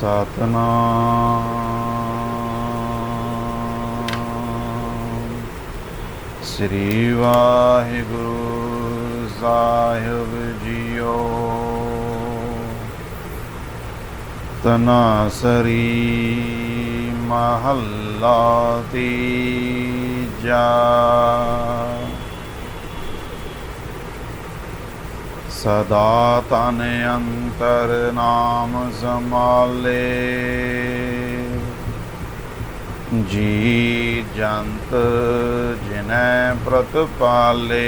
ਸਤਨਾਮ। ਸ੍ਰੀ ਵਾਹਿਗੁਰੂ ਸਾਹਿਬ ਜੀਓ। ਤਨਾਸਰੀ ਮਹੱਲਾ ਤੀਜਾ। ਸਦਾ ਤਨ ਅੰਤਰ ਨਾਮ ਸਮਾਲੇ। ਜੀ ਜੰਤ ਜਿਨੈ ਪ੍ਰਤਪਾਲੇ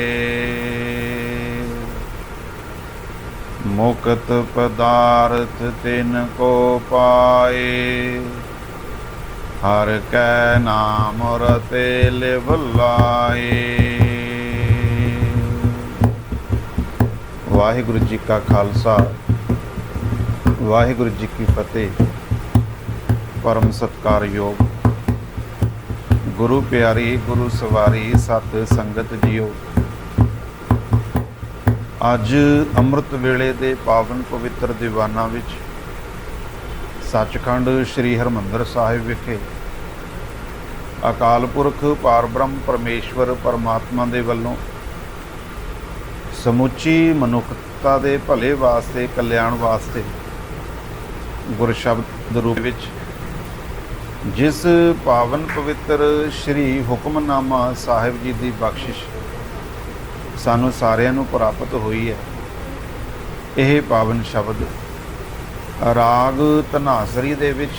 ਮੁਕਤ ਪਦਾਰਥ ਤਿਨ ਕੋ ਪਾਏ। ਹਰ ਕੈ ਨਾਮ ਰਤੇ ਲਿਵ ਲਾਏ। ਵਾਹਿਗੁਰੂ ਜੀ ਕਾ ਖਾਲਸਾ, ਵਾਹਿਗੁਰੂ ਜੀ ਕੀ ਫਤਿਹ। ਪਰਮ ਸਤਕਾਰਯੋਗ। ਗੁਰੂ ਪਿਆਰੀ, ਗੁਰੂ ਸਵਾਰੀ, ਸਤ ਸੰਗਤ ਜੀਓ। ਅੱਜ ਅੰਮ੍ਰਿਤ ਵੇਲੇ ਦੇ ਪਾਵਨ ਪਵਿੱਤਰ ਦੀਵਾਨਾਂ ਵਿੱਚ ਸੱਚਖੰਡ ਸ੍ਰੀ ਹਰਮੰਦਰ ਸਾਹਿਬ ਵਿਖੇ ਅਕਾਲ ਪੁਰਖ ਪਾਰਬ੍ਰਹਮ ਪਰਮੇਸ਼ਵਰ ਪਰਮਾਤਮਾ ਦੇ ਵੱਲੋਂ ਸਮੁੱਚੀ ਮਨੁੱਖਤਾ ਦੇ ਭਲੇ ਵਾਸਤੇ, ਕਲਿਆਣ ਵਾਸਤੇ ਗੁਰ ਸ਼ਬਦ ਰੂਪ ਵਿੱਚ ਜਿਸ ਪਾਵਨ ਪਵਿੱਤਰ ਸ੍ਰੀ ਹੁਕਮਨਾਮਾ ਸਾਹਿਬ ਜੀ ਦੀ ਬਖਸ਼ਿਸ਼ ਸਾਨੂੰ ਸਾਰਿਆਂ ਨੂੰ ਪ੍ਰਾਪਤ ਹੋਈ ਹੈ, ਇਹ ਪਾਵਨ ਸ਼ਬਦ ਰਾਗ ਧਨਾਸਰੀ ਦੇ ਵਿੱਚ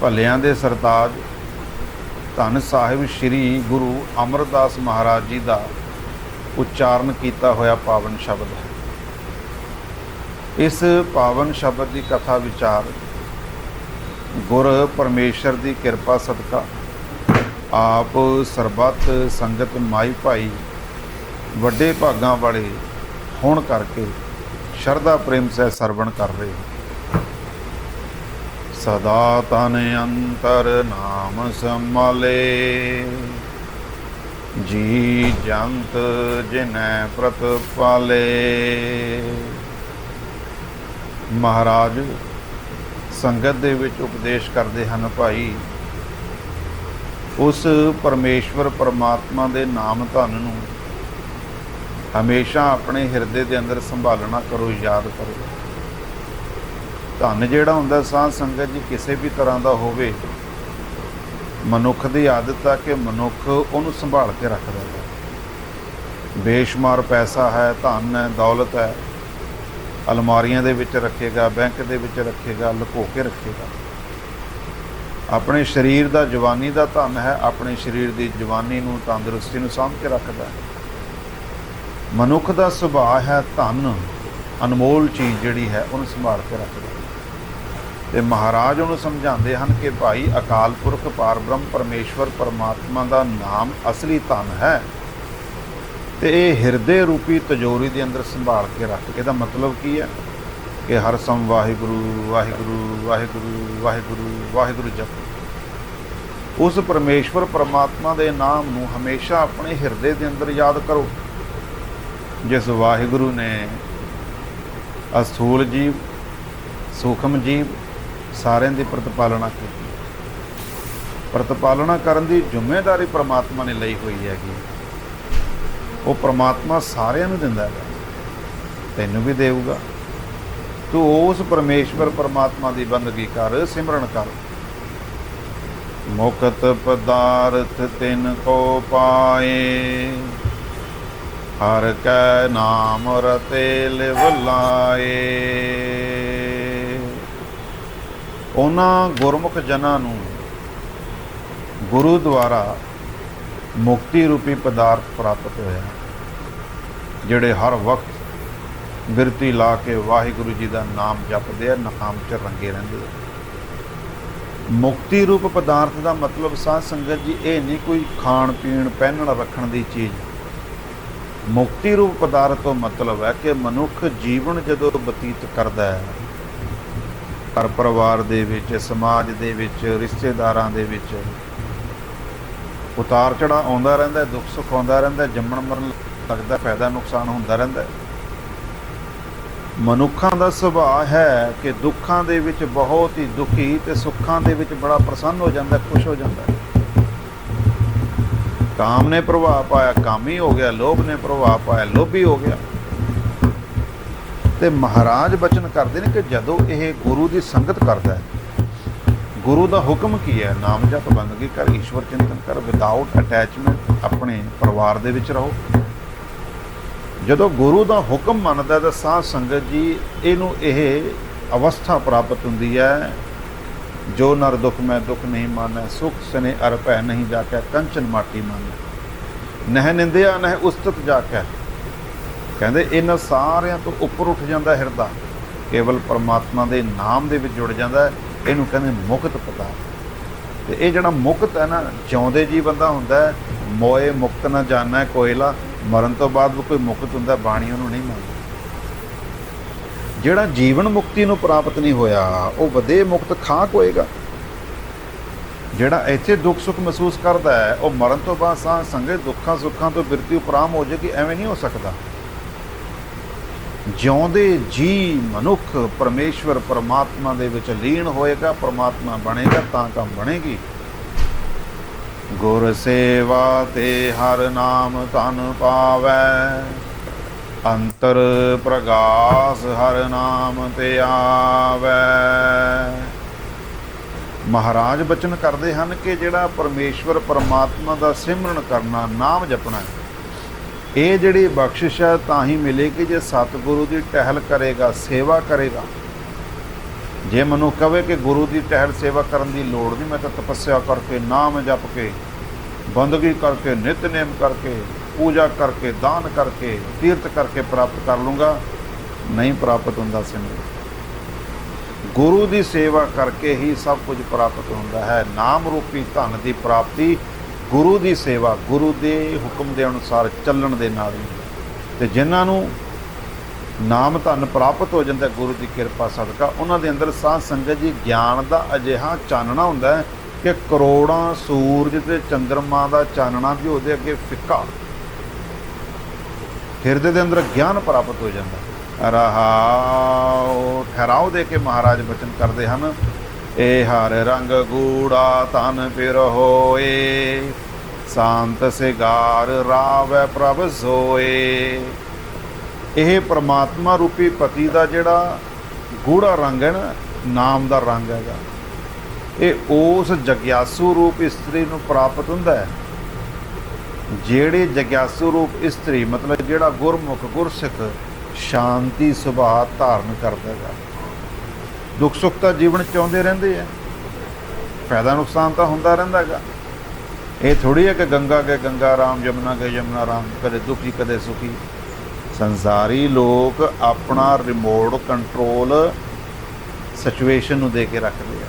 ਭਲਿਆਂ ਦੇ ਸਰਤਾਜ ਧੰਨ ਸਾਹਿਬ ਸ੍ਰੀ ਗੁਰੂ ਅਮਰਦਾਸ ਮਹਾਰਾਜ ਜੀ ਦਾ ਉਚਾਰਨ ਕੀਤਾ ਹੋਇਆ ਪਾਵਨ ਸ਼ਬਦ ਹੈ। ਇਸ ਪਾਵਨ ਸ਼ਬਦ ਦੀ ਕਥਾ ਵਿਚਾਰ, ਗੁਰ ਪਰਮੇਸ਼ਰ ਦੀ ਕਿਰਪਾ ਸਦਕਾ, ਆਪ ਸਰਬੱਤ ਸੰਗਤ ਮਾਈ ਭਾਈ, ਵੱਡੇ ਭਾਗਾਂ ਵਾਲੇ ਹੋਣ ਕਰਕੇ ਸ਼ਰਧਾ ਪ੍ਰੇਮ ਸਹਿ ਸਰਵਣ ਕਰ ਰਹੇ ਹੋ। ਸਦਾ ਤਨ ਅੰਤਰ ਨਾਮ ਸੰਭਾਲੇ। ਜੀ ਜੰਤ ਜਿਨੈ ਪ੍ਰਤ ਪ੍ਰਤਪਾਲੇ ਮਹਾਰਾਜ, ਸੰਗਤ ਦੇ ਵਿੱਚ ਉਪਦੇਸ਼ ਕਰਦੇ ਹਨ ਭਾਈ, ਉਸ ਪਰਮੇਸ਼ਵਰ ਪਰਮਾਤਮਾ ਦੇ ਨਾਮ ਧਨ ਨੂੰ ਹਮੇਸ਼ਾ ਆਪਣੇ ਹਿਰਦੇ ਦੇ ਅੰਦਰ ਸੰਭਾਲਣਾ ਕਰੋ, ਯਾਦ ਕਰੋ। ਧਨ ਜਿਹੜਾ ਹੁੰਦਾ ਸਾਧ ਸੰਗਤ ਜੀ, ਕਿਸੇ ਵੀ ਤਰ੍ਹਾਂ ਦਾ ਹੋਵੇ ਮਨੁੱਖ ਦੀ ਆਦਤ ਆ ਕਿ ਮਨੁੱਖ ਉਹਨੂੰ ਸੰਭਾਲ ਕੇ ਰੱਖਦਾ ਹੈ। ਬੇਸ਼ੁਮਾਰ ਪੈਸਾ ਹੈ, ਧਨ ਹੈ, ਦੌਲਤ ਹੈ, ਅਲਮਾਰੀਆਂ ਦੇ ਵਿੱਚ ਰੱਖੇਗਾ, ਬੈਂਕ ਦੇ ਵਿੱਚ ਰੱਖੇਗਾ, ਲੁਕੋ ਕੇ ਰੱਖੇਗਾ। ਆਪਣੇ ਸਰੀਰ ਦਾ ਜਵਾਨੀ ਦਾ ਧਨ ਹੈ, ਆਪਣੇ ਸਰੀਰ ਦੀ ਜਵਾਨੀ ਨੂੰ ਤੰਦਰੁਸਤੀ ਨੂੰ ਸਾਂਭ ਕੇ ਰੱਖਦਾ ਹੈ। ਮਨੁੱਖ ਦਾ ਸੁਭਾਅ ਹੈ ਧਨ, ਅਨਮੋਲ ਚੀਜ਼ ਜਿਹੜੀ ਹੈ, ਉਹਨੂੰ ਸੰਭਾਲ ਕੇ ਰੱਖਦਾ ਤੇ ਮਹਾਰਾਜ ਉਹਨੂੰ ਸਮਝਾਉਂਦੇ ਹਨ ਕਿ ਭਾਈ ਅਕਾਲ ਪੁਰਖ ਪਾਰਬ੍ਰਹਮ ਪਰਮੇਸ਼ਵਰ ਪਰਮਾਤਮਾ ਦਾ ਨਾਮ ਅਸਲੀ ਧਨ ਹੈ। ਤੇ ਇਹ ਹਿਰਦੇ ਰੂਪੀ ਤਜੋਰੀ ਦੇ ਅੰਦਰ ਸੰਭਾਲ ਕੇ ਰੱਖ ਇਹਦਾ ਮਤਲਬ ਕੀ ਹੈ? ਕਿ ਹਰ ਸਮ ਵਾਹਿਗੁਰੂ ਵਾਹਿਗੁਰੂ ਵਾਹਿਗੁਰੂ ਵਾਹਿਗੁਰੂ ਵਾਹਿਗੁਰੂ ਜਪ। ਉਸ ਪਰਮੇਸ਼ਵਰ ਪਰਮਾਤਮਾ ਦੇ ਨਾਮ ਨੂੰ ਹਮੇਸ਼ਾ ਆਪਣੇ ਹਿਰਦੇ ਦੇ ਅੰਦਰ ਯਾਦ ਕਰੋ। ਜਿਸ ਵਾਹਿਗੁਰੂ ਨੇ ਅਸੂਲ ਜੀਵ, ਸੂਖਮ ਜੀਵ ਸਾਰਿਆਂ ਦੀ ਪ੍ਰਤਪਾਲਣਾ ਕੀਤੀ। ਪ੍ਰਤਪਾਲਣਾ ਕਰਨ ਦੀ ਜ਼ਿੰਮੇਵਾਰੀ ਪ੍ਰਮਾਤਮਾ ਨੇ ਲਈ ਹੋਈ ਹੈਗੀ। ਉਹ ਪ੍ਰਮਾਤਮਾ ਸਾਰਿਆਂ ਨੂੰ ਦਿੰਦਾ ਹੈ ਤੈਨੂੰ ਵੀ ਦੇਊਗਾ। ਤੂੰ ਉਸ ਪਰਮੇਸ਼ਵਰ ਪਰਮਾਤਮਾ ਦੀ ਬੰਦਗੀ ਕਰ, ਸਿਮਰਨ ਕਰ। ਮੁਕਤ ਪਦਾਰਥ ਤਿਨ ਕੋ ਪਾਏ। ਹਰ ਕੈ ਨਾਮ ਰਤੇ ਲਿਵ ਲਾਏ। ਉਹਨਾਂ ਗੁਰਮੁਖ ਜਨਾਂ ਨੂੰ ਗੁਰੂ ਦੁਆਰਾ ਮੁਕਤੀ ਰੂਪੀ ਪਦਾਰਥ ਪ੍ਰਾਪਤ ਹੋਇਆ, ਜਿਹੜੇ ਹਰ ਵਕਤ ਬਿਰਤੀ ਲਾ ਕੇ ਵਾਹਿਗੁਰੂ ਜੀ ਦਾ ਨਾਮ ਜਪਦੇ ਆ, ਨਾਮ ਚ ਰੰਗੇ ਰਹਿੰਦੇ ਆ। ਮੁਕਤੀ ਰੂਪ ਪਦਾਰਥ ਦਾ ਮਤਲਬ ਸਾਧ ਸੰਗਤ ਜੀ, ਇਹ ਨਹੀਂ ਕੋਈ ਖਾਣ, ਪੀਣ, ਪਹਿਨਣ, ਰੱਖਣ ਦੀ ਚੀਜ਼। ਮੁਕਤੀ ਰੂਪ ਪਦਾਰਥ ਤੋਂ ਮਤਲਬ ਹੈ ਕਿ ਮਨੁੱਖ ਜੀਵਨ ਜਦੋਂ ਬਤੀਤ ਕਰਦਾ ਹੈ ਘਰ ਪਰਿਵਾਰ ਦੇ ਵਿੱਚ, ਸਮਾਜ ਦੇ ਵਿੱਚ, ਰਿਸ਼ਤੇਦਾਰਾਂ ਦੇ ਵਿੱਚ ਉਤਾਰ ਚੜਾ ਆਉਂਦਾ ਰਹਿੰਦਾ ਦੁੱਖ ਸੁੱਖ ਆਉਂਦਾ ਰਹਿੰਦਾ ਜੰਮਣ ਮਰਨ ਲੱਗਦਾ, ਫਾਇਦਾ ਨੁਕਸਾਨ ਹੁੰਦਾ ਰਹਿੰਦਾ ਮਨੁੱਖਾਂ ਦਾ ਸੁਭਾਅ ਹੈ ਕਿ ਦੁੱਖਾਂ ਦੇ ਵਿੱਚ ਬਹੁਤ ਹੀ ਦੁਖੀ ਤੇ ਸੁੱਖਾਂ ਦੇ ਵਿੱਚ ਬੜਾ ਪ੍ਰਸੰਨ ਹੋ ਜਾਂਦਾ ਖੁਸ਼ ਹੋ ਜਾਂਦਾ ਕਾਮ ਨੇ ਪ੍ਰਭਾਵ ਪਾਇਆ, ਕਾਮੀ ਹੋ ਗਿਆ, ਲੋਭ ਨੇ ਪ੍ਰਭਾਵ ਪਾਇਆ, ਲੋਭੀ ਹੋ ਗਿਆ। ਤੇ ਮਹਾਰਾਜ ਬਚਨ ਕਰਦੇ ਨੇ ਕਿ ਜਦੋਂ ਇਹ ਗੁਰੂ ਦੀ ਸੰਗਤ ਕਰਦਾ ਹੈ, ਗੁਰੂ ਦਾ ਹੁਕਮ ਕੀ ਹੈ? ਨਾਮ ਜਪ ਬੰਦਗੀ ਕਰ ਈਸ਼ਵਰ ਚਿੰਤਨ ਕਰ ਵਿਦਆਊਟ ਅਟੈਚਮੈਂਟ ਆਪਣੇ ਪਰਿਵਾਰ ਦੇ ਵਿੱਚ ਰਹੋ। ਜਦੋਂ ਗੁਰੂ ਦਾ ਹੁਕਮ ਮੰਨਦਾ ਤਾਂ ਸਾਧ ਸੰਗਤ ਜੀ, ਇਹਨੂੰ ਇਹ ਅਵਸਥਾ ਪ੍ਰਾਪਤ ਹੁੰਦੀ ਹੈ, ਜੋ ਨਰ ਦੁਖ ਮੈਂ ਦੁਖ ਨਹੀਂ ਮਾਨੈ, ਸੁਖ ਸਨੇ ਅਰ ਭੈ ਨਹੀਂ ਜਾਕੈ ਕੰਚਨ ਮਾਟੀ ਮਾਨੈ। ਨਹਿ ਨਿੰਦਿਆ, ਨਹਿ ਉਸਤਤ ਜਾਕੈ ਕਹਿੰਦੇ ਇਹਨਾਂ ਸਾਰਿਆਂ ਤੋਂ ਉੱਪਰ ਉੱਠ ਜਾਂਦਾ ਹਿਰਦਾ। ਕੇਵਲ ਪਰਮਾਤਮਾ ਦੇ ਨਾਮ ਦੇ ਵਿੱਚ ਜੁੜ ਜਾਂਦਾ ਇਹਨੂੰ ਕਹਿੰਦੇ ਮੁਕਤ ਪਤਾ। ਤੇ ਇਹ ਜਿਹੜਾ ਮੁਕਤ ਹੈ ਨਾ, ਜਿਉਂਦੇ ਜੀ ਬੰਦਾ ਹੁੰਦਾ ਮੋਏ ਮੁਕਤ ਨਾ ਜਾਣੈ ਕੋਇਲਾ, ਮਰਨ ਤੋਂ ਬਾਅਦ ਵੀ ਕੋਈ ਮੁਕਤ ਹੁੰਦਾ, ਬਾਣੀ ਉਹਨੂੰ ਨਹੀਂ ਮੰਨਦੀ। ਜਿਹੜਾ ਜੀਵਨ ਮੁਕਤੀ ਨੂੰ ਪ੍ਰਾਪਤ ਨਹੀਂ ਹੋਇਆ, ਉਹ ਵਧੇ ਮੁਕਤ ਖਾਂ ਕੋਏਗਾ ਜਿਹੜਾ ਇੱਥੇ ਦੁੱਖ ਸੁੱਖ ਮਹਿਸੂਸ ਕਰਦਾ ਹੈ, ਉਹ ਮਰਨ ਤੋਂ ਬਾਅਦ ਸਾਹ ਸੰਗੇ ਦੁੱਖਾਂ ਸੁੱਖਾਂ ਤੋਂ ਬਿਰਤੀ ਉਪਰਾਮ ਹੋ ਜਾਏਗੀ, ਐਵੇਂ ਨਹੀਂ ਹੋ ਸਕਦਾ। ਜਿਉਂਦੇ ਜੀ ਮਨੁੱਖ ਪਰਮੇਸ਼ਵਰ ਪਰਮਾਤਮਾ ਦੇ ਵਿੱਚ ਲੀਨ ਹੋਏਗਾ, ਪਰਮਾਤਮਾ ਬਣੇਗਾ, ਤਾਂ ਕੰਮ ਬਣੇਗੀ। ਗੁਰ ਸੇਵਾ ਤੇ ਹਰ ਨਾਮ ਧਨ ਪਾਵੈ। ਅੰਤਰ ਪ੍ਰਗਾਸ ਹਰ ਨਾਮ ਤੇ ਆਵੈ। ਮਹਾਰਾਜ ਬਚਨ ਕਰਦੇ ਹਨ ਕਿ ਜਿਹੜਾ ਪਰਮੇਸ਼ਵਰ ਪਰਮਾਤਮਾ ਦਾ ਸਿਮਰਨ ਕਰਨਾ, ਨਾਮ ਜਪਣਾ ਹੈ। ਇਹ ਜਿਹੜੀ ਬਖਸ਼ਿਸ਼ ਹੈ, ਤਾਂ ਹੀ ਮਿਲੇਗੀ ਜੇ ਸਤਿਗੁਰੂ ਦੀ ਟਹਿਲ ਕਰੇਗਾ, ਸੇਵਾ ਕਰੇਗਾ। ਜੇ ਮਨੁ ਕਵੇ ਕਿ ਗੁਰੂ ਦੀ ਟਹਿਲ ਸੇਵਾ ਕਰਨ ਦੀ ਲੋੜ ਨਹੀਂ, ਮੈਂ ਤਾਂ ਤਪੱਸਿਆ ਕਰਕੇ, ਨਾਮ ਜਪ ਕੇ, ਬੰਦਗੀ ਕਰਕੇ ਨਿਤਨੇਮ ਕਰਕੇ, ਪੂਜਾ ਕਰਕੇ, ਦਾਨ ਕਰਕੇ, ਤੀਰਥ ਕਰਕੇ ਪ੍ਰਾਪਤ ਕਰ ਲੂੰਗਾ, ਨਹੀਂ ਪ੍ਰਾਪਤ ਹੁੰਦਾ ਸਿਮਰਨ। ਗੁਰੂ ਦੀ ਸੇਵਾ ਕਰਕੇ ਹੀ ਸਭ ਕੁਝ ਪ੍ਰਾਪਤ ਹੁੰਦਾ ਹੈ। ਨਾਮ ਰੂਪੀ ਧਨ ਦੀ ਪ੍ਰਾਪਤੀ ਗੁਰੂ ਦੀ ਸੇਵਾ, ਗੁਰੂ ਦੇ ਹੁਕਮ ਦੇ ਅਨੁਸਾਰ ਚੱਲਣ ਦੇ ਨਾਲ ਹੀ। ਤੇ ਜਿਨ੍ਹਾਂ ਨੂੰ ਨਾਮ ਧਨ ਪ੍ਰਾਪਤ ਹੋ ਜਾਂਦਾ, ਗੁਰੂ ਦੀ ਕਿਰਪਾ ਸਦਕਾ, ਉਹਨਾਂ ਦੇ ਅੰਦਰ ਸਾਧ ਸੰਗਤ ਜੀ ਗਿਆਨ ਦਾ ਅਜਿਹਾ ਚਾਨਣਾ ਹੁੰਦਾ ਹੈ ਕਿ ਕਰੋੜਾਂ ਸੂਰਜ ਤੇ ਚੰਦਰਮਾ ਦਾ ਚਾਨਣਾ ਵੀ ਉਹਦੇ ਅੱਗੇ ਫਿੱਕਾ। ਹਿਰਦੇ ਦੇ ਅੰਦਰ ਗਿਆਨ ਪ੍ਰਾਪਤ ਹੋ ਜਾਂਦਾ। ਹੈ। ਰਹਾਉ ਠਹਿਰਾਓ ਦੇ ਕੇ ਮਹਾਰਾਜ ਬਚਨ ਕਰਦੇ ਹਨ। ਇਹ ਹਰ ਰੰਗ ਗੂੜਾ ਤਨ ਫਿਰ ਹੋਏ, ਸ਼ਾਂਤ ਸਿਗਾਰ ਰਾਵੈ ਪ੍ਰਭ ਸੋਏ। ਇਹ ਪ੍ਰਮਾਤਮਾ ਰੂਪੀ ਪਤੀ ਦਾ ਜਿਹੜਾ ਗੂੜਾ ਰੰਗ ਹੈ ਨਾ, ਨਾਮ ਦਾ ਰੰਗ ਹੈਗਾ। ਇਹ ਉਸ ਜਗਿਆਸੂ ਰੂਪ ਇਸਤਰੀ ਨੂੰ ਪ੍ਰਾਪਤ ਹੁੰਦਾ ਹੈ, ਜਿਹੜੇ ਜਗਿਆਸੂ ਰੂਪ ਇਸਤਰੀ ਮਤਲਬ ਜਿਹੜਾ ਗੁਰਮੁਖ, ਗੁਰਸਿੱਖ, ਸ਼ਾਂਤੀ ਸੁਭਾਅ ਧਾਰਨ ਕਰਦਾ ਹੈਗਾ। ਦੁੱਖ ਸੁੱਖ ਤਾਂ ਜੀਵਨ ਚ ਆਉਂਦੇ ਰਹਿੰਦੇ ਆ। ਫਾਇਦਾ ਨੁਕਸਾਨ ਤਾਂ ਹੁੰਦਾ ਰਹਿੰਦਾ ਹੈਗਾ। ਇਹ ਥੋੜੀ ਹੈ ਕਿ ਗੰਗਾ ਕੇ ਗੰਗਾ ਰਾਮ, ਯਮੁਨਾ ਕੇ ਯਮੁਨਾ ਰਾਮ, ਕਦੇ ਦੁਖੀ, ਕਦੇ ਸੁਖੀ। ਸੰਸਾਰੀ ਲੋਕ ਆਪਣਾ ਰਿਮੋਟ ਕੰਟਰੋਲ ਸਿਚੁਏਸ਼ਨ ਨੂੰ ਦੇ ਕੇ ਰੱਖਦੇ ਆ।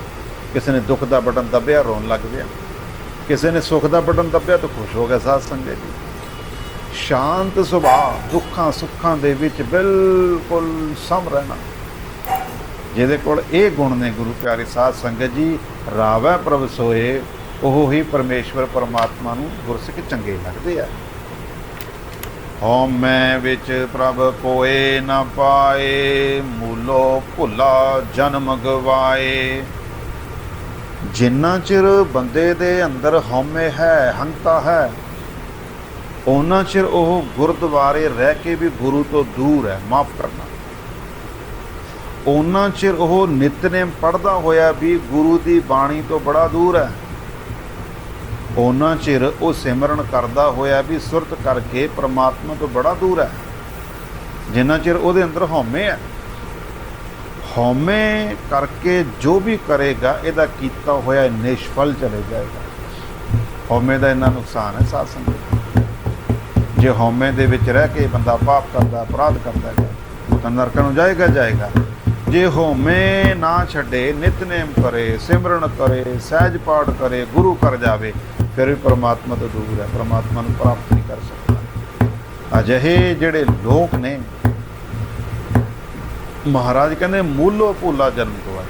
ਕਿਸੇ ਨੇ ਦੁੱਖ ਦਾ ਬਟਨ ਦੱਬਿਆ, ਰੋਣ ਲੱਗ ਪਿਆ। ਕਿਸੇ ਨੇ ਸੁੱਖ ਦਾ ਬਟਨ ਦੱਬਿਆ ਤਾਂ ਖੁਸ਼ ਹੋ ਗਿਆ ਸਾਧ ਸੰਗਤ ਜੀ। ਸ਼ਾਂਤ ਸੁਭਾਅ ਦੁੱਖਾਂ ਸੁੱਖਾਂ ਦੇ ਵਿੱਚ ਬਿਲਕੁਲ ਸਮ ਰਹਿਣਾ। ਜਿਹਦੇ ਕੋਲ ਇਹ ਗੁਣ ਨੇ ਗੁਰੂ ਪਿਆਰੇ ਸਾਧ ਸੰਗਤ ਜੀ, ਰਾਵੈ ਪ੍ਰਭ ਸੋਏ, ਉਹ ਹੀ ਪਰਮੇਸ਼ਵਰ ਪਰਮਾਤਮਾ ਨੂੰ ਗੁਰਸਿੱਖ ਚੰਗੇ ਲੱਗਦੇ ਆ। ਹਉਮੈ ਵਿੱਚ ਪ੍ਰਭ ਕੋਏ ਨਾ ਪਾਏ, ਮੂਲੋ ਭੁੱਲਾ ਜਨਮ ਗਵਾਏ। ਜਿੰਨਾ ਚਿਰ ਬੰਦੇ ਦੇ ਅੰਦਰ ਹਉਮੈ ਹੈ, ਹੰਤਾ ਹੈ ਉਹਨਾਂ ਚਿਰ ਉਹ ਗੁਰਦੁਆਰੇ ਰਹਿ ਕੇ ਵੀ ਗੁਰੂ ਤੋਂ ਦੂਰ ਹੈ, ਮਾਫ ਕਰਨਾ। ਉਹਨਾਂ ਚਿਰ ਉਹ ਨਿਤਨੇਮ ਪੜਦਾ ਹੋਇਆ ਵੀ ਗੁਰੂ ਦੀ ਬਾਣੀ ਤੋਂ ਬੜਾ ਦੂਰ ਹੈ। ਉਹਨਾਂ ਚਿਰ ਉਹ ਸਿਮਰਨ ਕਰਦਾ ਹੋਇਆ ਵੀ ਸੁਰਤ ਕਰਕੇ ਪ੍ਰਮਾਤਮਾ ਤੋਂ ਬੜਾ ਦੂਰ ਹੈ। ਜਿੰਨਾ ਚਿਰ ਉਹਦੇ ਅੰਦਰ ਹਉਮੈ ਹੈ। ਹਉਮੈ ਕਰਕੇ ਜੋ ਵੀ ਕਰੇਗਾ, ਇਹਦਾ ਕੀਤਾ ਹੋਇਆ ਨਿਸ਼ਫਲ ਚਲੇ ਜਾਏਗਾ। ਹਉਮੈ ਦਾ ਇੰਨਾ ਨੁਕਸਾਨ ਹੈ ਸਾਧ ਸੰਗਤ ਜੇ ਹਉਮੈ ਦੇ ਵਿੱਚ ਰਹਿ ਕੇ ਬੰਦਾ ਪਾਪ ਕਰਦਾ, ਅਪਰਾਧ ਕਰਦਾ ਹੈ, ਤਾਂ ਨਰਕ ਨੂੰ ਜਾਏਗਾ ਜਾਏਗਾ। ਜੇ ਹਉਮੈ ਨਾ ਛੱਡੇ ਨਿਤਨੇਮ ਕਰੇ, ਸਿਮਰਨ ਕਰੇ, ਸਹਿਜ ਪਾਠ ਕਰੇ, ਗੁਰੂ ਕਰ ਜਾਵੇ, ਫਿਰ ਵੀ ਪਰਮਾਤਮਾ ਤੋਂ ਦੂਰ ਹੈ। ਪਰਮਾਤਮਾ ਨੂੰ ਪ੍ਰਾਪਤ ਨਹੀਂ ਕਰ ਸਕਦਾ। ਅਜਿਹੇ ਜਿਹੜੇ ਲੋਕ ਨੇ, ਮਹਾਰਾਜ ਕਹਿੰਦੇ, ਮੂਲੋ ਭੂਲਾ ਜਨਮ ਗਵਾਏ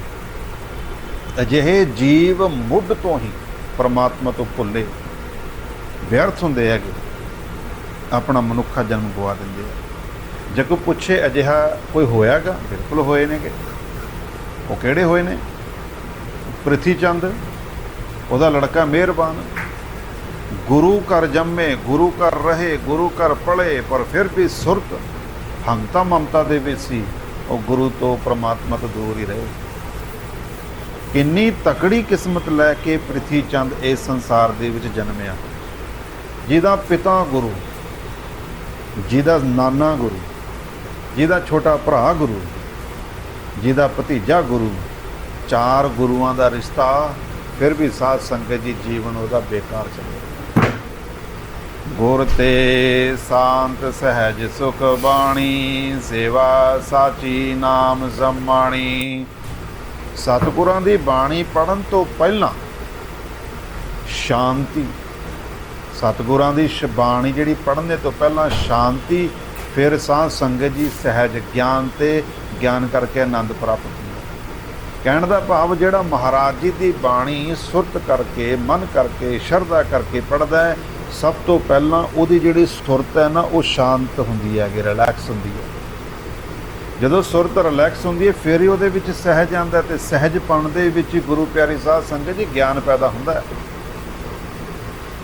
ਅਜਿਹੇ ਜੀਵ ਮੁੱਢ ਤੋਂ ਹੀ ਪਰਮਾਤਮਾ ਤੋਂ ਭੁੱਲੇ, ਵਿਅਰਥ ਹੁੰਦੇ ਹੈਗੇ। ਆਪਣਾ ਮਨੁੱਖਾ ਜਨਮ ਗਵਾ ਦਿੰਦੇ ਆ। ਜੇ ਕੋਈ ਪੁੱਛੇ ਅਜਿਹਾ ਕੋਈ ਹੋਇਆਗਾ, ਬਿਲਕੁਲ ਹੋਏ ਨੇਗੇ। ਉਹ ਕਿਹੜੇ ਹੋਏ ਨੇ? ਪ੍ਰਿਥੀ ਚੰਦ ਉਹਦਾ ਲੜਕਾ ਮਿਹਰਬਾਨ। ਗੁਰੂ ਘਰ ਜੰਮੇ, ਗੁਰੂ ਘਰ ਰਹੇ, ਗੁਰੂ ਘਰ ਪਲੇ, ਪਰ ਫਿਰ ਵੀ ਸੁਰਤ ਹੰਤਾ ਮਮਤਾ ਦੇ ਵਿੱਚ ਸੀ। ਉਹ ਗੁਰੂ ਤੋਂ ਪ੍ਰਮਾਤਮਾ ਤੋਂ ਦੂਰ ਹੀ ਰਹੇ। ਕਿੰਨੀ ਤਕੜੀ ਕਿਸਮਤ ਲੈ ਕੇ ਪ੍ਰਿਥੀ ਚੰਦ ਇਸ ਸੰਸਾਰ ਦੇ ਵਿੱਚ ਜਨਮਿਆ। ਜਿਹਦਾ ਪਿਤਾ ਗੁਰੂ, ਜਿਹਦਾ ਨਾਨਾ ਗੁਰੂ ਜਿਹਦਾ ਛੋਟਾ ਭਰਾ ਗੁਰੂ, ਜਿਹਦਾ ਭਤੀਜਾ ਗੁਰੂ, ਚਾਰ ਗੁਰੂਆਂ ਦਾ ਰਿਸ਼ਤਾ, ਫਿਰ ਵੀ ਸਾਧ ਸੰਗਤ ਜੀ ਜੀਵਨ ਉਹਦਾ ਬੇਕਾਰ ਚੱਲਿਆ ਗੁਰ ਤੇ ਸ਼ਾਂਤ ਸਹਿਜ ਸੁਖ ਬਾਣੀ, ਸੇਵਾ ਸਾਚੀ ਨਾਮ ਜ਼ਮਾਣੀ ਸਤਿਗੁਰਾਂ ਦੀ ਬਾਣੀ ਪੜਨ ਤੋਂ ਪਹਿਲਾਂ ਸ਼ਾਂਤੀ, ਸਤਿਗੁਰਾਂ ਦੀ ਬਾਣੀ ਜਿਹੜੀ ਪੜ੍ਹਨੇ ਤੋਂ ਪਹਿਲਾਂ ਸ਼ਾਂਤੀ ਫਿਰ ਸਾਧ ਸੰਗਤ ਜੀ ਸਹਿਜ ਗਿਆਨ ਤੇ ਗਿਆਨ ਕਰਕੇ ਆਨੰਦ ਪ੍ਰਾਪਤ ਹੁੰਦਾ। ਕਹਿਣ ਦਾ ਭਾਵ ਜਿਹੜਾ ਮਹਾਰਾਜ ਜੀ ਦੀ ਬਾਣੀ ਸੁਰਤ ਕਰਕੇ, ਮਨ ਕਰਕੇ, ਸ਼ਰਧਾ ਕਰਕੇ ਪੜਦਾ ਹੈ, ਸਭ ਤੋਂ ਪਹਿਲਾਂ ਉਹਦੀ ਜਿਹੜੀ ਸੁਰਤ ਹੈ ਨਾ, ਉਹ ਸ਼ਾਂਤ ਹੁੰਦੀ ਹੈਗੀ ਰਿਲੈਕਸ ਹੁੰਦੀ ਹੈ। ਜਦੋਂ ਸੁਰਤ ਰਿਲੈਕਸ ਹੁੰਦੀ ਹੈ, ਫਿਰ ਹੀ ਉਹਦੇ ਵਿੱਚ ਸਹਿਜ ਆਉਂਦਾ ਹੈ ਤੇ ਸਹਿਜਪਣ ਦੇ ਵਿੱਚ ਹੀ ਗੁਰੂ ਪਿਆਰੀ ਸਾਧ ਸੰਗਤ ਜੀ ਗਿਆਨ ਪੈਦਾ ਹੁੰਦਾ ਹੈ।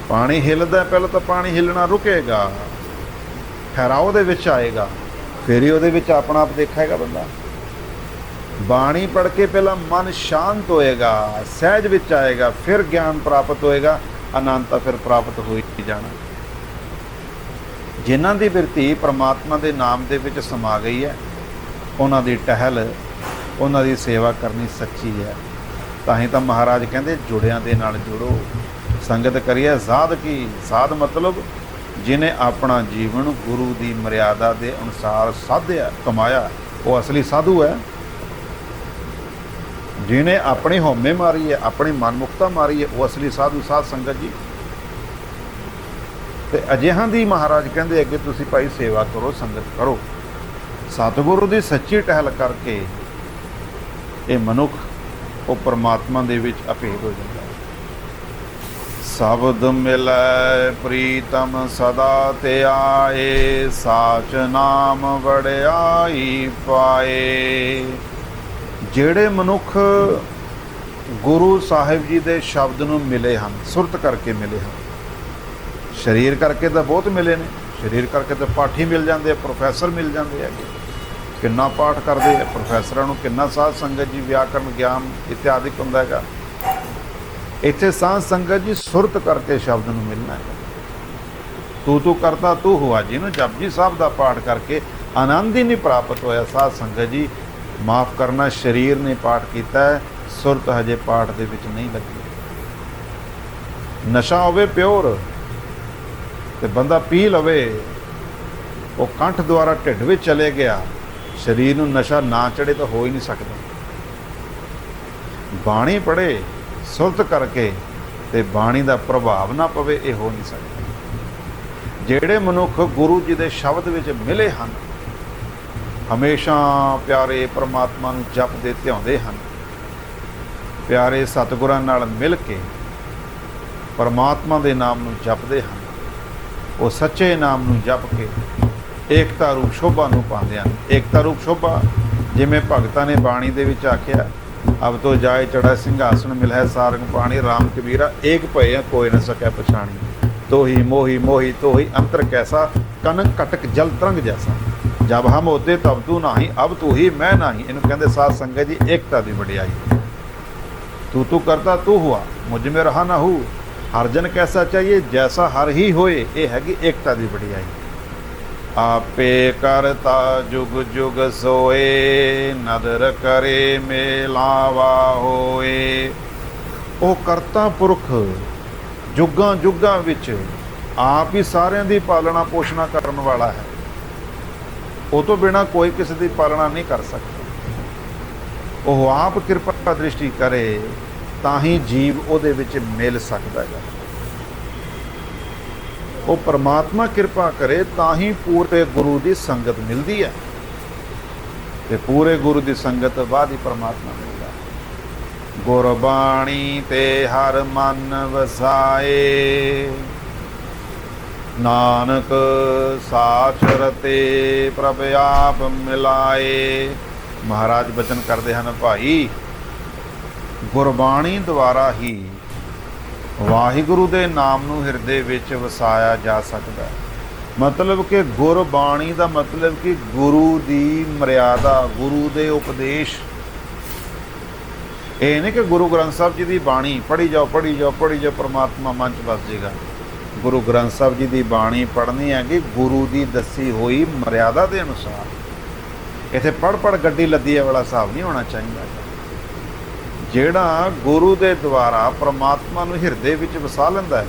ਪਾਣੀ ਹਿੱਲਦਾ ਪਹਿਲਾਂ ਤਾਂ ਪਾਣੀ ਹਿੱਲਣਾ ਰੁਕੇਗਾ। ਠਹਿਰਾਓ ਦੇ ਵਿੱਚ ਆਏਗਾ। ਫਿਰ ਹੀ ਉਹਦੇ ਵਿੱਚ ਆਪਣਾ ਆਪ ਦੇਖੇਗਾ ਬੰਦਾ। ਬਾਣੀ ਪੜ੍ਹ ਕੇ ਪਹਿਲਾਂ ਮਨ ਸ਼ਾਂਤ ਹੋਏਗਾ, ਸਹਿਜ ਵਿੱਚ ਆਏਗਾ, ਫਿਰ ਗਿਆਨ ਪ੍ਰਾਪਤ ਹੋਏਗਾ ਆਨੰਦ ਤਾਂ ਫਿਰ ਪ੍ਰਾਪਤ ਹੋਈ ਜਾਣਾ। ਜਿਨ੍ਹਾਂ ਦੀ ਬਿਰਤੀ ਪ੍ਰਮਾਤਮਾ ਦੇ ਨਾਮ ਦੇ ਵਿੱਚ ਸਮਾ ਗਈ ਹੈ, ਉਹਨਾਂ ਦੀ ਟਹਿਲ, ਉਹਨਾਂ ਦੀ ਸੇਵਾ ਕਰਨੀ ਸੱਚੀ ਹੈ। ਤਾਂ ਹੀ ਤਾਂ ਮਹਾਰਾਜ ਕਹਿੰਦੇ, ਜੁੜਿਆਂ ਦੇ ਨਾਲ ਜੁੜੋ। ਸੰਗਤ ਕਰੀਏ, ਸਾਧ ਕੀ, ਸਾਧ ਮਤਲਬ ਜਿਨੇ ਆਪਣਾ ਜੀਵਨ ਗੁਰੂ ਦੀ ਮਰਿਆਦਾ ਦੇ ਅਨੁਸਾਰ ਸਾਧਿਆ, ਕਮਾਇਆ, ਉਹ ਅਸਲੀ ਸਾਧੂ ਹੈ। ਜਿਨੇ ਆਪਣੀ ਹਉਮੈ ਮਾਰੀ ਹੈ, ਆਪਣੀ ਮਨਮੁਖਤਾ ਮਾਰੀ ਹੈ, ਉਹ ਅਸਲੀ ਸਾਧੂ ਸਾਧ ਸੰਗਤ ਜੀ। ਤੇ ਅਜਿਹਾਂ ਦੀ ਮਹਾਰਾਜ ਕਹਿੰਦੇ ਅੱਗੇ ਤੁਸੀਂ ਭਾਈ ਸੇਵਾ ਕਰੋ, ਸੰਗਤ ਕਰੋ। ਸਤਿਗੁਰੂ ਦੀ ਸੱਚੀ ਟਹਿਲ ਕਰਕੇ ਇਹ ਮਨੁੱਖ ਉਹ ਪਰਮਾਤਮਾ ਦੇ ਵਿੱਚ ਅਭੇਦ ਹੋ ਜਾਂਦਾ ਹੈ। ਸ਼ਬਦ ਮਿਲੈ, ਪ੍ਰੀਤਮ ਸਦਾ ਤੇ ਆਏ, ਸਾਚ ਨਾਮ ਵੜਿਆਈ ਪਾਏ। ਜਿਹੜੇ ਮਨੁੱਖ ਗੁਰੂ ਸਾਹਿਬ ਜੀ ਦੇ ਸ਼ਬਦ ਨੂੰ ਮਿਲੇ ਹਨ, ਸੁਰਤ ਕਰਕੇ ਮਿਲੇ ਹਨ। ਸਰੀਰ ਕਰਕੇ ਤਾਂ ਬਹੁਤ ਮਿਲੇ ਨੇ, ਸਰੀਰ ਕਰਕੇ ਤਾਂ ਪਾਠੀ ਮਿਲ ਜਾਂਦੇ ਆ, ਪ੍ਰੋਫੈਸਰ ਮਿਲ ਜਾਂਦੇ ਆ ਕਿੰਨਾ ਪਾਠ ਕਰਦੇ ਆ, ਪ੍ਰੋਫੈਸਰਾਂ ਨੂੰ ਕਿੰਨਾ ਸਾਧ ਸੰਗਤ ਜੀ, ਵਿਆਕਰਨ, ਗਿਆਨ ਇਤਿਆਦਿਕ ਹੁੰਦਾ ਹੈਗਾ। ਇੱਥੇ ਸਾਧ ਸੰਗਤ ਜੀ ਸੁਰਤ ਕਰਕੇ ਸ਼ਬਦ ਨੂੰ ਮਿਲਣਾ ਹੈ। ਤੂੰ ਤੂੰ ਕਰਤਾ ਤੂੰ ਹੁਆ ਜਿਹਨੂੰ ਜਪਜੀ ਸਾਹਿਬ ਦਾ ਪਾਠ ਕਰਕੇ ਆਨੰਦ ਹੀ ਨਹੀਂ ਪ੍ਰਾਪਤ ਹੋਇਆ। ਸਾਧ ਸੰਗਤ ਜੀ, ਮਾਫ ਕਰਨਾ, ਸਰੀਰ ਨੇ ਪਾਠ ਕੀਤਾ ਹੈ, ਸੁਰਤ ਹਜੇ ਪਾਠ ਦੇ ਵਿੱਚ ਨਹੀਂ ਲੱਗੀ। ਨਸ਼ਾ ਹੋਵੇ ਪਿਓਰ ਤੇ ਬੰਦਾ ਪੀ ਲਵੇ, ਉਹ ਕੰਠ ਦੁਆਰਾ ਢਿੱਡ ਵਿੱਚ ਚਲੇ ਗਿਆ, ਸਰੀਰ ਨੂੰ ਨਸ਼ਾ ਨਾ ਚੜੇ ਤਾਂ ਹੋ ਹੀ ਨਹੀਂ ਸਕਦਾ। ਬਾਣੀ ਪੜੇ ਸੁਰਤ ਕਰਕੇ ਤੇ ਬਾਣੀ ਦਾ ਪ੍ਰਭਾਵ ਨਾ ਪਵੇ, ਇਹ ਹੋ ਨਹੀਂ ਸਕਦਾ। ਜਿਹੜੇ ਮਨੁੱਖ ਗੁਰੂ ਜੀ ਦੇ ਸ਼ਬਦ ਵਿੱਚ ਮਿਲੇ ਹਨ, ਹਮੇਸ਼ਾ ਪਿਆਰੇ ਪ੍ਰਮਾਤਮਾ ਨੂੰ ਜਪਦੇ ਧਿਆਉਂਦੇ ਹਨ, ਪਿਆਰੇ ਸਤਿਗੁਰਾਂ ਨਾਲ ਮਿਲ ਕੇ ਪਰਮਾਤਮਾ ਦੇ ਨਾਮ ਨੂੰ ਜਪਦੇ ਹਨ, ਉਹ ਸੱਚੇ ਨਾਮ ਨੂੰ ਜਪ ਕੇ ਏਕਤਾ ਰੂਪ ਸ਼ੋਭਾ ਨੂੰ ਪਾਉਂਦੇ ਹਨ। ਏਕਤਾ ਰੂਪ ਸ਼ੋਭਾ, ਜਿਵੇਂ ਭਗਤਾਂ ਨੇ ਬਾਣੀ ਦੇ ਵਿੱਚ ਆਖਿਆ ਅਬ ਤੋ ਜਾਏ ਚੜਾ ਸਿੰਘਾਸਨ ਮਿਲੈ ਸਾਰੰਗ ਪਾਣੀ RAM ਕਬੀਰਾ, ਏਕ ਭਏ ਕੋਈ ਨ ਸਕੈ ਪਛਾਣੀ। ਤੋਹੀ ਮੋਹੀ ਮੋਹੀ ਤੋਹੀ ਅੰਤਰ ਕੈਸਾ, ਕਨਕ ਕਟਕ ਜਲ ਤਰੰਗ ਜੈਸਾ। ਜਬ ਹਮ ਹੋਤੇ ਤਬ ਤੂੰ ਨਹੀਂ, ਅਬ ਤੂੰ ਹੀ ਮੈਂ ਨਹੀਂ। ਇਹਨੂੰ ਕਹਿੰਦੇ ਸਾਧ ਸੰਗਤ ਜੀ, ਏਕਤਾ ਦੀ ਵਡਿਆਈ। ਤੂੰ ਤੂੰ ਕਰਤਾ ਤੂੰ ਹੁਆ, ਮੁਝ ਮੇ ਰਹਾ ਨਾ ਹੂ। ਹਰ ਜਨ ਕੈਸਾ ਚਾਹੀਏ, ਜੈਸਾ ਹਰ ਹੀ ਹੋਏ, ਇਹ ਹੈਗੀ ਏਕਤਾ ਦੀ ਵਡਿਆਈ। ਆਪੇ ਕਰਤਾ ਜੁਗ ਜੁਗ ਸੋਏ, ਨਦਰ ਕਰੇ ਮੇਲਾਵਾ ਹੋਏ। ਉਹ ਕਰਤਾ ਪੁਰਖ, ਜੁਗਾਂ ਜੁਗਾਂ ਵਿੱਚ ਆਪ ਹੀ ਸਾਰਿਆਂ ਦੀ ਪਾਲਣਾ ਪੋਸ਼ਣਾ ਕਰਨ ਵਾਲਾ ਹੈ। ਉਹ ਤੋਂ ਬਿਨਾ ਕੋਈ ਕਿਸੇ ਦੀ ਪਾਲਣਾ ਨਹੀਂ ਕਰ ਸਕਦਾ। ਉਹ ਆਪ ਕਿਰਪਾ ਦ੍ਰਿਸ਼ਟੀ ਕਰੇ, ਤਾਂ ਹੀ ਜੀਵ ਉਹਦੇ ਵਿੱਚ ਮਿਲ ਸਕਦਾ ਹੈ। ਉਹ ਪਰਮਾਤਮਾ ਕਿਰਪਾ ਕਰੇ ਤਾਂ ਹੀ ਪੂਰੇ ਗੁਰੂ ਦੀ ਸੰਗਤ ਮਿਲਦੀ ਹੈ। ਤੇ ਪੂਰੇ ਗੁਰੂ ਦੀ ਸੰਗਤ ਬਾਅਦ ਹੀ ਪਰਮਾਤਮਾ ਮਿਲਦਾ ਗੁਰਬਾਣੀ ਤੇ ਹਰ ਮਨ ਵਸਾਏ। ਨਾਨਕ ਸਾਚਰ ਤੇ ਪ੍ਰਭ ਆਪ ਮਿਲਾਏ। ਮਹਾਰਾਜ ਬਚਨ ਕਰਦੇ ਹਨ, ਭਾਈ, ਗੁਰਬਾਣੀ ਦੁਆਰਾ ਹੀ ਵਾਹਿਗੁਰੂ ਦੇ ਨਾਮ ਨੂੰ ਹਿਰਦੇ ਵਿੱਚ ਵਸਾਇਆ ਜਾ ਸਕਦਾ ਹੈ। ਮਤਲਬ ਕਿ ਗੁਰਬਾਣੀ ਦਾ ਮਤਲਬ ਕਿ ਗੁਰੂ ਦੀ ਮਰਿਆਦਾ, ਗੁਰੂ ਦੇ ਉਪਦੇਸ਼। ਇਹ ਨਹੀਂ ਕਿ ਗੁਰੂ ਗ੍ਰੰਥ ਸਾਹਿਬ ਜੀ ਦੀ ਬਾਣੀ, ਪੜ੍ਹੀ ਜਾਓ ਪੜ੍ਹੀ ਜਾਓ ਪੜ੍ਹੀ ਜਾਓ, ਪ੍ਰਮਾਤਮਾ ਮਨ ਚ ਵਸ ਜਾਏਗਾ ਗੁਰੂ ਗ੍ਰੰਥ ਸਾਹਿਬ ਜੀ ਦੀ ਬਾਣੀ ਪੜ੍ਹਨੀ ਹੈ ਕਿ ਗੁਰੂ ਦੀ ਦੱਸੀ ਹੋਈ ਮਰਿਆਦਾ ਦੇ ਅਨੁਸਾਰ। ਇਥੇ ਪੜ ਪੜ ਗੱਡੀ ਲੱਦੀ ਵਾਲਾ ਹਿਸਾਬ ਨਹੀਂ ਹੋਣਾ ਚਾਹੀਦਾ। ਜਿਹੜਾ ਗੁਰੂ ਦੇ ਦੁਆਰਾ ਪ੍ਰਮਾਤਮਾ ਨੂੰ ਹਿਰਦੇ ਵਿੱਚ ਵਸਾ ਲੈਂਦਾ ਹੈ।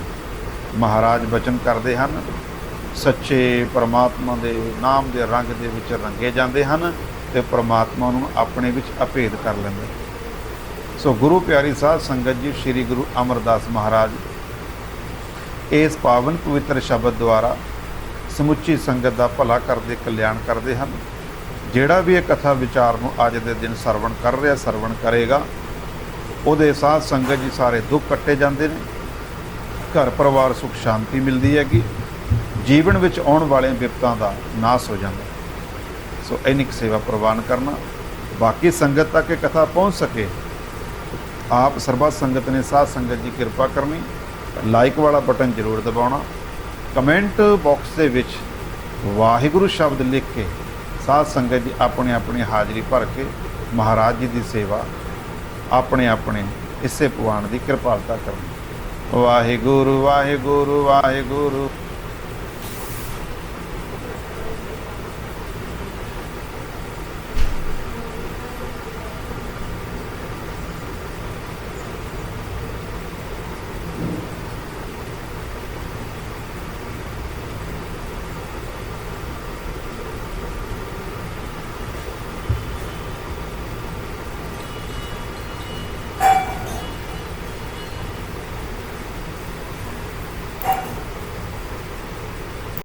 ਮਹਾਰਾਜ ਬਚਨ ਕਰਦੇ ਹਨ, ਸੱਚੇ ਪ੍ਰਮਾਤਮਾ ਦੇ ਨਾਮ ਦੇ ਰੰਗ ਦੇ ਵਿੱਚ ਰੰਗੇ ਜਾਂਦੇ ਹਨ ਤੇ ਪ੍ਰਮਾਤਮਾ ਨੂੰ ਆਪਣੇ ਵਿੱਚ ਅਭੇਦ ਕਰ ਲੈਂਦੇ ਸੋ ਗੁਰੂ ਪਿਆਰੀ ਸਾਧ ਸੰਗਤ ਜੀ, ਸ੍ਰੀ ਗੁਰੂ ਅਮਰਦਾਸ ਮਹਾਰਾਜ, ਇਸ ਪਾਵਨ ਪਵਿੱਤਰ ਸ਼ਬਦ ਦੁਆਰਾ ਸਮੁੱਚੀ ਸੰਗਤ ਦਾ ਭਲਾ ਕਰਦੇ, ਕਲਿਆਣ ਕਰਦੇ ਹਨ। ਜਿਹੜਾ ਵੀ ਇਹ ਕਥਾ ਵਿਚਾਰ ਨੂੰ ਅੱਜ ਦੇ ਦਿਨ ਸਰਵਣ ਕਰ ਰਿਹਾ, ਸਰਵਣ ਕਰੇਗਾ ਉਹਦੇ ਸਾਧ ਸੰਗਤ ਜੀ ਸਾਰੇ ਦੁੱਖ ਕੱਟੇ ਜਾਂਦੇ ਨੇ। ਘਰ ਪਰਿਵਾਰ ਸੁਖ ਸ਼ਾਂਤੀ ਮਿਲਦੀ ਹੈਗੀ। ਜੀਵਨ ਵਿੱਚ ਆਉਣ ਵਾਲੇ ਵਿਪਤਾਂ ਦਾ ਨਾਸ ਹੋ ਜਾਂਦਾ। ਸੋ ਇੰਨੀ ਕੁ ਸੇਵਾ ਪ੍ਰਵਾਨ ਕਰਨਾ। ਬਾਕੀ ਸੰਗਤ ਤੱਕ ਇਹ ਕਥਾ ਪਹੁੰਚ ਸਕੇ। ਆਪ ਸਰਬੱਤ ਸੰਗਤ ਨੇ ਸਾਧ ਸੰਗਤ ਜੀ ਕਿਰਪਾ ਕਰਨੀ। ਲਾਈਕ ਵਾਲਾ ਬਟਨ ਜ਼ਰੂਰ ਦਬਾਉਣਾ। ਕਮੈਂਟ ਬਾਕਸ ਦੇ ਵਿੱਚ ਵਾਹਿਗੁਰੂ ਸ਼ਬਦ ਲਿਖ ਕੇ ਸਾਧ ਸੰਗਤ ਜੀ ਆਪਣੇ ਆਪਣੀ ਹਾਜ਼ਰੀ ਭਰ ਕੇ ਮਹਾਰਾਜ ਜੀ ਦੀ ਸੇਵਾ ਆਪਣੇ ਆਪਣੇ ਇਸੇ ਭਗਵਾਨ ਦੀ ਕਿਰਪਾਲਤਾ ਕਰਨੀ। ਵਾਹਿਗੁਰੂ ਵਾਹਿਗੁਰੂ ਵਾਹਿਗੁਰੂ।